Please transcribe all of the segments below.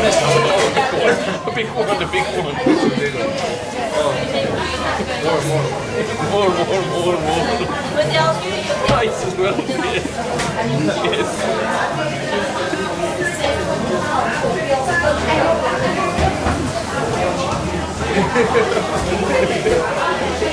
more. big one, the big one. More, more. More, more, more, more. Nice as well. Yes. yes.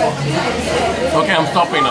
Okay, I'm stopping now.